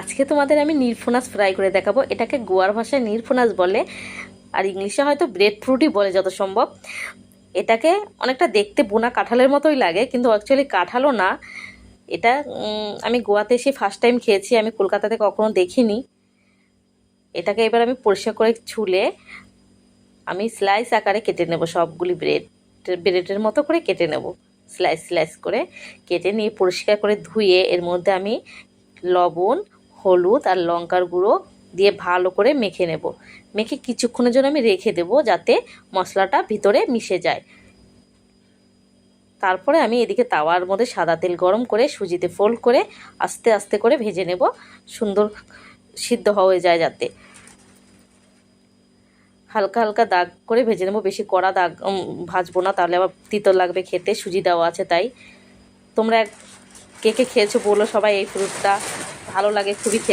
আজকে তোমাদের আমি নিরফোনাস ফ্রাই করে দেখাবো। এটাকে গোয়ার ভাষায় নিরফোনাস বলে, আর ইংলিশে হয়তো ব্রেড ফ্রুটই বলে যত সম্ভব। এটাকে অনেকটা দেখতে বোনা কাঁঠালের মতোই লাগে, কিন্তু অ্যাকচুয়ালি কাঁঠালও না। এটা আমি গোয়াতে এসে ফার্স্ট টাইম খেয়েছি, আমি কলকাতাতে কখনো দেখিনি। এটাকে এবার আমি পরিষ্কার করে ছুলে আমি স্লাইস আকারে কেটে নেব, সবগুলি ব্রেড ব্রেডের মতো করে কেটে নেব। স্লাইস স্লাইস করে কেটে নিয়ে পরিষ্কার করে ধুয়ে এর মধ্যে আমি লবণ হলুদ আর লঙ্কার গুঁড়ো দিয়ে ভালো করে মেখে নেব। মেখে কিছুক্ষণের জন্য আমি রেখে দেব যাতে মশলাটা ভিতরে মিশে যায়। তারপরে আমি এদিকে তাওয়ার মধ্যে সাদা তেল গরম করে সুজিতে ফোল্ড করে আস্তে আস্তে করে ভেজে নেব। সুন্দর সিদ্ধ হয়ে যায় যাতে। হালকা হালকা দাগ করে ভেজে নেব। বেশি কড়া দাগ ভাজবো না, তাহলে আবার তিতো লাগবে খেতে, সুজি দেওয়া আছে তাই। তোমরা কে কে খেয়েছো বলো সবাই এই ফ্রুটটা ভালো লাগে খুবই খেতে।